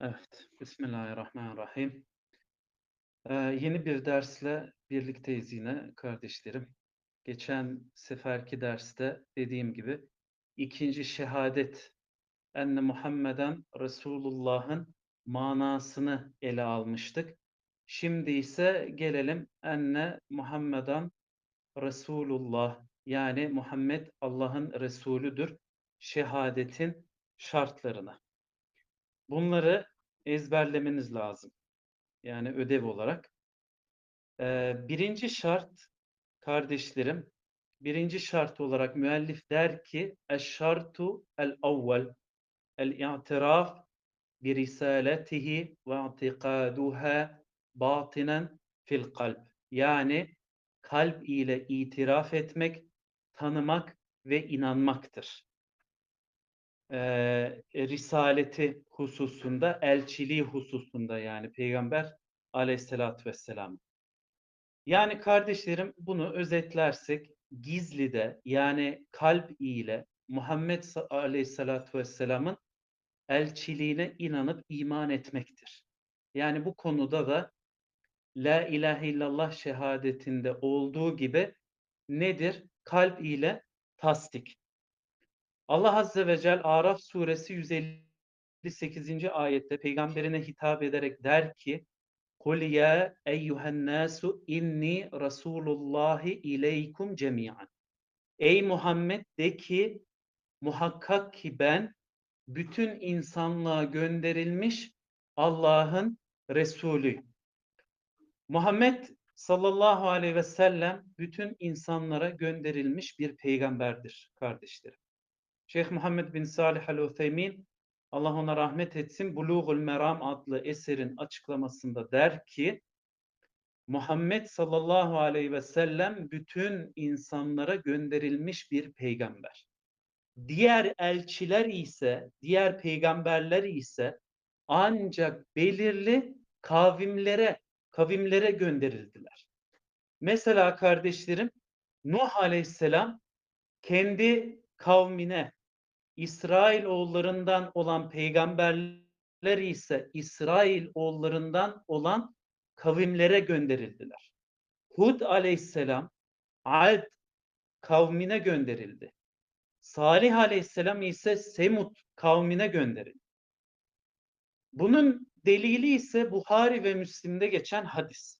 Evet, Bismillahirrahmanirrahim. Eee, yeni bir dersle birlikteyiz yine kardeşlerim. Geçen seferki derste dediğim gibi ikinci şehadet enne Muhammeden Resulullah'ın manasını ele almıştık. Şimdi ise gelelim enne Muhammeden Resulullah yani Muhammed Allah'ın Resulüdür şehadetin şartlarına. Bunları ezberlemeniz lazım. Yani ödev olarak. Eee, birinci şart kardeşlerim, birinci şart olarak müellif der ki eşşartu el-evvel el-i'tiraf bi risaletihi ve i'tikaduha batinen fil kalp. Yani kalp ile itiraf etmek, tanımak ve inanmaktır. Eee, risaleti hususunda, elçiliği hususunda yani Peygamber aleyhissalatü vesselam. Yani kardeşlerim bunu özetlersek gizlide yani kalp ile Muhammed aleyhissalatü vesselamın elçiliğine inanıp iman etmektir. Yani bu konuda da La ilahe illallah şehadetinde olduğu gibi nedir? Kalp ile tasdik. Allah Azze ve Celle Araf suresi 158. ayette peygamberine hitap ederek der ki Kul ya eyyuhen nasu inni rasulullahi ileykum cemiyan. Ey Muhammed de ki muhakkak ki ben bütün insanlığa gönderilmiş Allah'ın Resulü. Muhammed sallallahu aleyhi ve sellem bütün insanlara gönderilmiş bir peygamberdir kardeşlerim. Şeyh Muhammed bin Salih el-Utheymin Allah ona rahmet etsin Bulugul Meram adlı eserin açıklamasında der ki Muhammed sallallahu aleyhi ve sellem bütün insanlara gönderilmiş bir peygamber. Diğer elçiler ise, diğer peygamberler ise ancak belirli kavimlere, kavimlere gönderildiler. Mesela kardeşlerim Nuh aleyhisselam kendi kavmine İsrail oğullarından olan peygamberler ise İsrail oğullarından olan kavimlere gönderildiler. Hud aleyhisselam Ad kavmine gönderildi. Salih aleyhisselam ise Semud kavmine gönderildi. Bunun delili ise Buhari ve Müslim'de geçen hadis.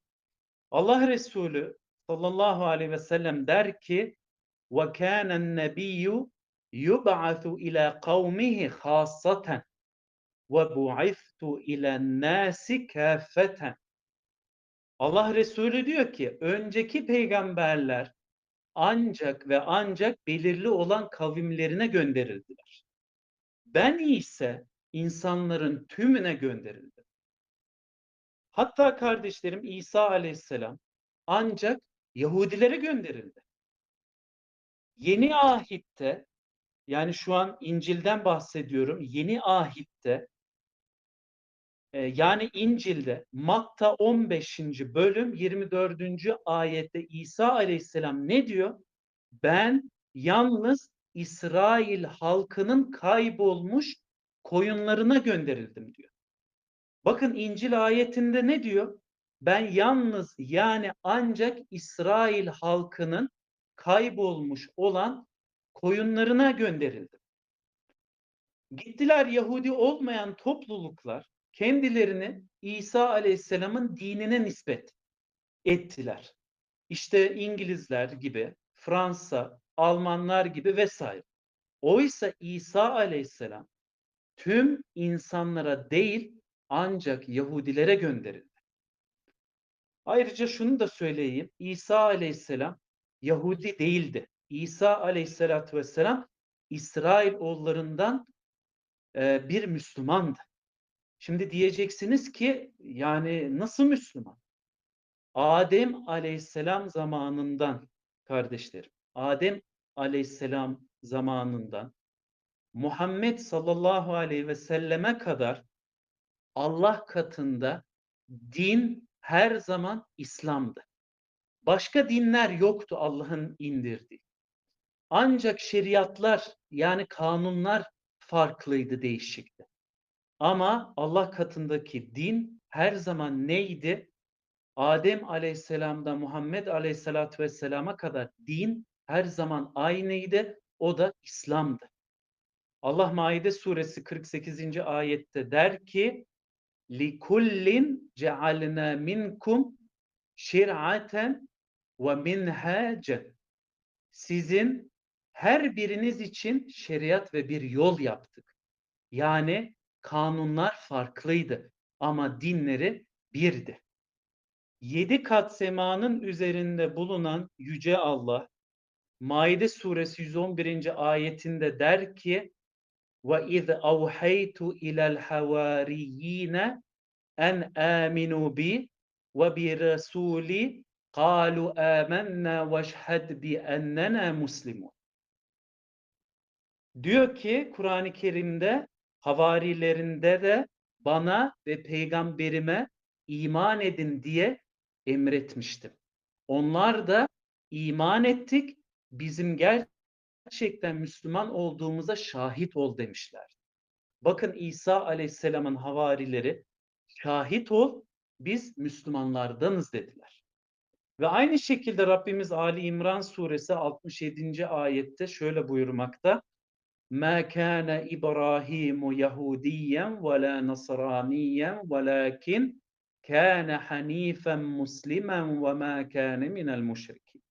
Allah Resulü sallallahu aleyhi ve sellem der ki وَكَانَ النَّبِيُّ yub'atu ila kavmihi hassaten ve bu'iftu ila nasi kâfeten. Allah Resulü diyor ki önceki peygamberler ancak ve ancak belirli olan kavimlerine gönderildiler. Ben ise insanların tümüne gönderildim. Hatta kardeşlerim İsa aleyhisselam ancak Yahudilere gönderildi. Yeni ahitte yani şu an İncil'den bahsediyorum. Yeni ahitte e, yani İncil'de Matta 15. bölüm 24. ayette İsa Aleyhisselam ne diyor? Ben yalnız İsrail halkının kaybolmuş koyunlarına gönderildim diyor. Bakın İncil ayetinde ne diyor? Ben yalnız yani ancak İsrail halkının kaybolmuş olan koyunlarına gönderildi. Gittiler Yahudi olmayan topluluklar kendilerini İsa Aleyhisselam'ın dinine nispet ettiler. İşte İngilizler gibi, Fransa, Almanlar gibi vesaire. Oysa İsa Aleyhisselam tüm insanlara değil ancak Yahudilere gönderildi. Ayrıca şunu da söyleyeyim. İsa Aleyhisselam Yahudi değildi. İsa aleyhissalatü vesselam İsrail oğullarından e, bir Müslümandı. Şimdi diyeceksiniz ki yani nasıl Müslüman? Adem aleyhisselam zamanından kardeşlerim, Adem aleyhisselam zamanından Muhammed sallallahu aleyhi ve selleme kadar Allah katında din her zaman İslam'dı. Başka dinler yoktu Allah'ın indirdiği. Ancak şeriatlar yani kanunlar farklıydı, değişikti. Ama Allah katındaki din her zaman neydi? Adem Aleyhisselam'da Muhammed Aleyhisselatü Vesselam'a kadar din her zaman aynıydı. O da İslam'dı. Allah Maide suresi 48. ayette der ki لِكُلِّنْ جَعَلْنَا مِنْكُمْ şir'aten ve minhacen. Sizin her biriniz için şeriat ve bir yol yaptık. Yani kanunlar farklıydı ama dinleri birdi. Yedi kat semanın üzerinde bulunan Yüce Allah Maide suresi 111. ayetinde der ki iz avhaytu ilel havariyine en aminu bi ve bi rasuli kalu amennâ veşhed bi ennena muslimun. Diyor ki Kur'an-ı Kerim'de havarilerinde de bana ve peygamberime iman edin diye emretmiştim. Onlar da iman ettik, bizim gerçekten Müslüman olduğumuza şahit ol demişler. Bakın İsa Aleyhisselam'ın havarileri şahit ol, biz Müslümanlardanız dediler. Ve aynı şekilde Rabbimiz Ali İmran suresi 67. ayette şöyle buyurmakta. Ma kana İbrahim Yahudiyen ve la Nasraniyen velakin kana hanifen muslimen ve ma kana minel müşrikin.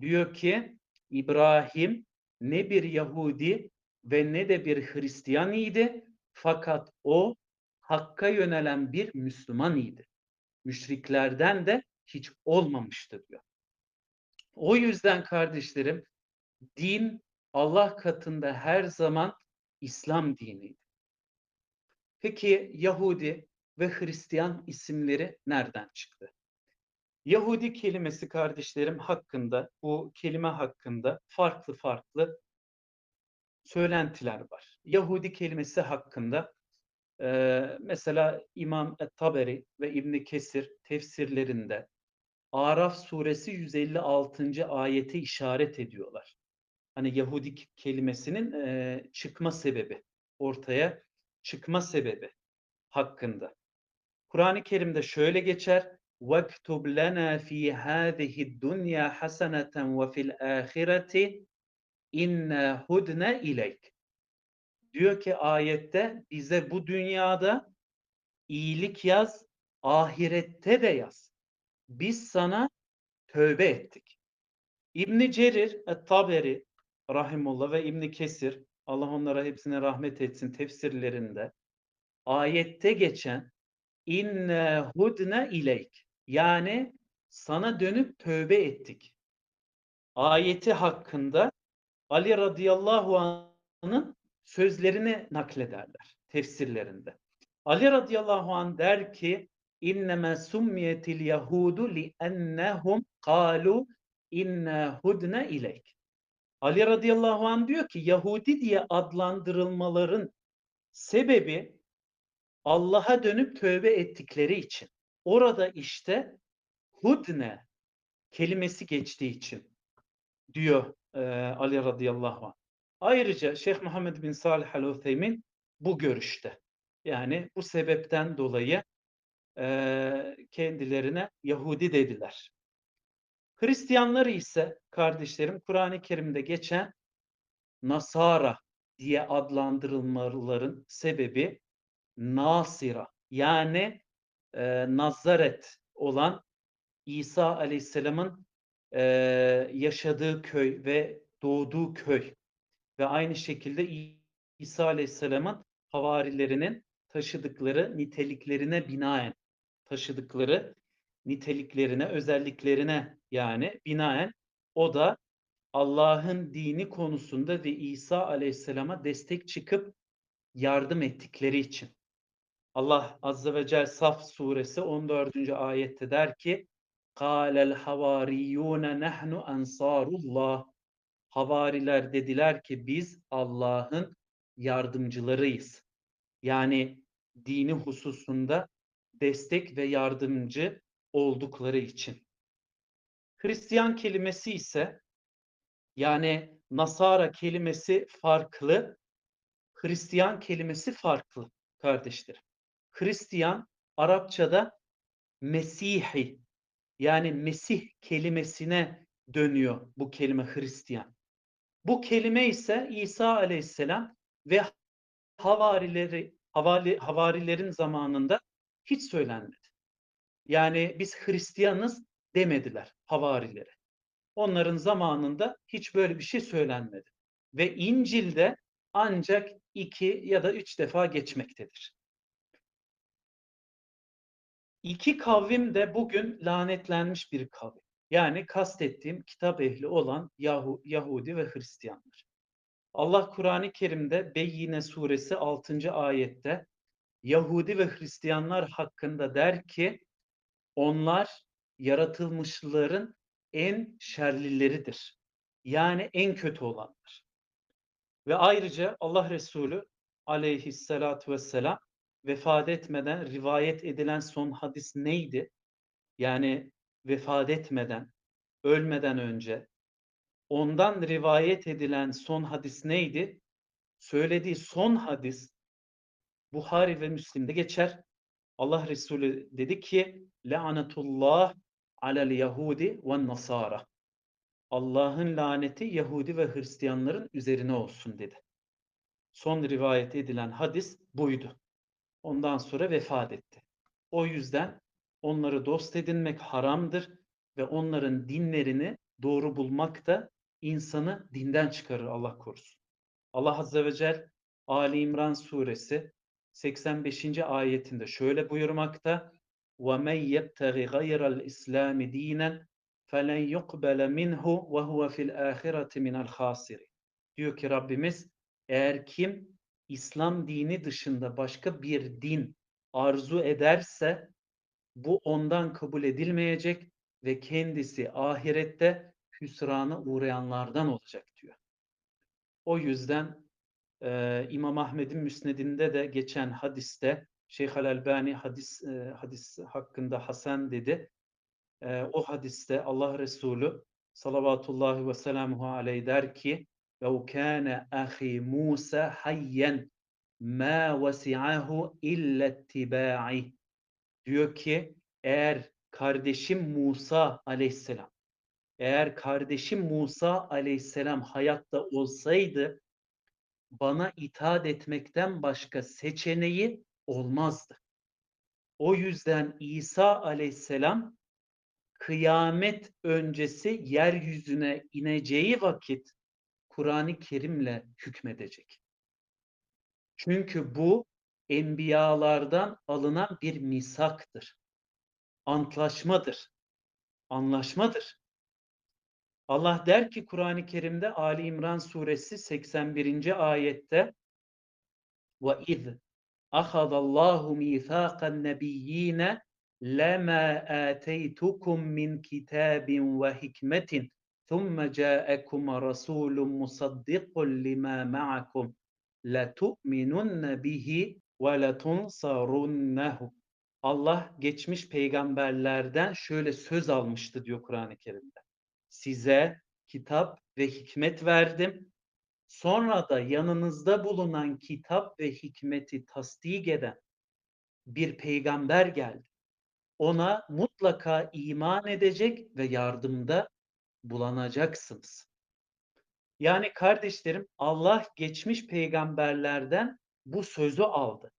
Diyor ki İbrahim ne bir Yahudi ve ne de bir Hristiyan idi fakat o hakka yönelen bir Müslüman idi. Müşriklerden de hiç olmamıştı diyor. O yüzden kardeşlerim din Allah katında her zaman İslam diniydi. Peki Yahudi ve Hristiyan isimleri nereden çıktı? Yahudi kelimesi kardeşlerim hakkında, bu kelime hakkında farklı farklı söylentiler var. Yahudi kelimesi hakkında e, mesela İmam Et-Taberi ve İbn Kesir tefsirlerinde Araf suresi 156. ayete işaret ediyorlar hani Yahudi kelimesinin e, çıkma sebebi, ortaya çıkma sebebi hakkında. Kur'an-ı Kerim'de şöyle geçer. وَاكْتُبْ لَنَا ف۪ي هَذِهِ الدُّنْيَا حَسَنَةً وَفِي الْآخِرَةِ اِنَّا هُدْنَ اِلَيْكَ Diyor ki ayette bize bu dünyada iyilik yaz, ahirette de yaz. Biz sana tövbe ettik. İbn Cerir et-Taberi Rahimullah ve İbn Kesir Allah onlara hepsine rahmet etsin tefsirlerinde ayette geçen inne hudne ileyk yani sana dönüp tövbe ettik. Ayeti hakkında Ali radıyallahu anh'ın sözlerini naklederler tefsirlerinde. Ali radıyallahu anh der ki inneme summiyetil yahudu li ennehum kalu inne hudne ileyk. Ali radıyallahu anh diyor ki Yahudi diye adlandırılmaların sebebi Allah'a dönüp tövbe ettikleri için. Orada işte hudne kelimesi geçtiği için diyor e, Ali radıyallahu anh. Ayrıca Şeyh Muhammed bin Salih al-Utheymin bu görüşte. Yani bu sebepten dolayı e, kendilerine Yahudi dediler. Hristiyanları ise kardeşlerim Kur'an-ı Kerim'de geçen Nasara diye adlandırılmaların sebebi Nasira yani e, Nazaret olan İsa Aleyhisselam'ın e, yaşadığı köy ve doğduğu köy ve aynı şekilde İsa Aleyhisselam'ın havarilerinin taşıdıkları niteliklerine binaen taşıdıkları niteliklerine, özelliklerine yani binaen o da Allah'ın dini konusunda ve İsa Aleyhisselam'a destek çıkıp yardım ettikleri için. Allah Azze ve Celle Saf suresi 14. ayette der ki قَالَ الْحَوَارِيُّونَ نَحْنُ أَنْصَارُ Havariler dediler ki biz Allah'ın yardımcılarıyız. Yani dini hususunda destek ve yardımcı oldukları için. Hristiyan kelimesi ise yani Nasara kelimesi farklı, Hristiyan kelimesi farklı kardeşlerim. Hristiyan Arapçada Mesihi yani Mesih kelimesine dönüyor bu kelime Hristiyan. Bu kelime ise İsa aleyhisselam ve havarileri havali, havarilerin zamanında hiç söylenmedi. Yani biz Hristiyanız demediler havarilere. Onların zamanında hiç böyle bir şey söylenmedi. Ve İncil'de ancak iki ya da üç defa geçmektedir. İki kavim de bugün lanetlenmiş bir kavim. Yani kastettiğim kitap ehli olan Yahu, Yahudi ve Hristiyanlar. Allah Kur'an-ı Kerim'de Beyyine suresi 6. ayette Yahudi ve Hristiyanlar hakkında der ki onlar yaratılmışların en şerlileridir. Yani en kötü olanlar. Ve ayrıca Allah Resulü aleyhissalatü vesselam vefat etmeden rivayet edilen son hadis neydi? Yani vefat etmeden, ölmeden önce ondan rivayet edilen son hadis neydi? Söylediği son hadis Buhari ve Müslim'de geçer. Allah Resulü dedi ki La'netullah alel Yahudi ve Nasara. Allah'ın laneti Yahudi ve Hristiyanların üzerine olsun dedi. Son rivayet edilen hadis buydu. Ondan sonra vefat etti. O yüzden onları dost edinmek haramdır ve onların dinlerini doğru bulmak da insanı dinden çıkarır Allah korusun. Allah Azze ve Celle Ali İmran suresi 85. ayetinde şöyle buyurmakta وَمَنْ يَبْتَغِ غَيْرَ الْإِسْلَامِ دِينًا فَلَنْ يُقْبَلَ مِنْهُ وَهُوَ فِي الْآخِرَةِ مِنَ الْخَاسِرِ Diyor ki Rabbimiz eğer kim İslam dini dışında başka bir din arzu ederse bu ondan kabul edilmeyecek ve kendisi ahirette hüsrana uğrayanlardan olacak diyor. O yüzden e, İmam Ahmed'in müsnedinde de geçen hadiste Şeyh Al-Albani hadis e, hadis hakkında Hasan dedi. E, o hadiste Allah Resulü salavatullahi ve selamuhu aleyh der ki لو كان أخي موسى حيا ما وسعه إلا اتباعي diyor ki eğer kardeşim Musa aleyhisselam eğer kardeşim Musa aleyhisselam hayatta olsaydı bana itaat etmekten başka seçeneği olmazdı. O yüzden İsa aleyhisselam kıyamet öncesi yeryüzüne ineceği vakit Kur'an-ı Kerim'le hükmedecek. Çünkü bu enbiyalardan alınan bir misaktır. Antlaşmadır. Anlaşmadır. Allah der ki Kur'an-ı Kerim'de Ali İmran suresi 81. ayette ve iz ahadallahu mithaqan nebiyyine lema ateytukum min kitabin ve hikmetin thumma ca'akum rasulun musaddiqun lima ma'akum la tu'minunna bihi ve la tunsarunnahu Allah geçmiş peygamberlerden şöyle söz almıştı diyor Kur'an-ı Kerim'de. Size kitap ve hikmet verdim. Sonra da yanınızda bulunan kitap ve hikmeti tasdik eden bir peygamber geldi. Ona mutlaka iman edecek ve yardımda bulanacaksınız. Yani kardeşlerim Allah geçmiş peygamberlerden bu sözü aldı.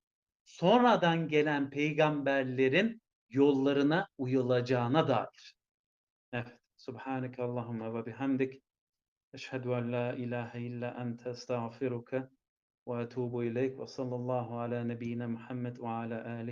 Sonradan gelen peygamberlerin yollarına uyulacağına dair. Evet. Subhaneke Allahümme ve bihamdik. Eşhedü en la ilahe illa ente estağfiruke ve etubu ileyk ve sallallahu ala nebiyyina Muhammed ve ala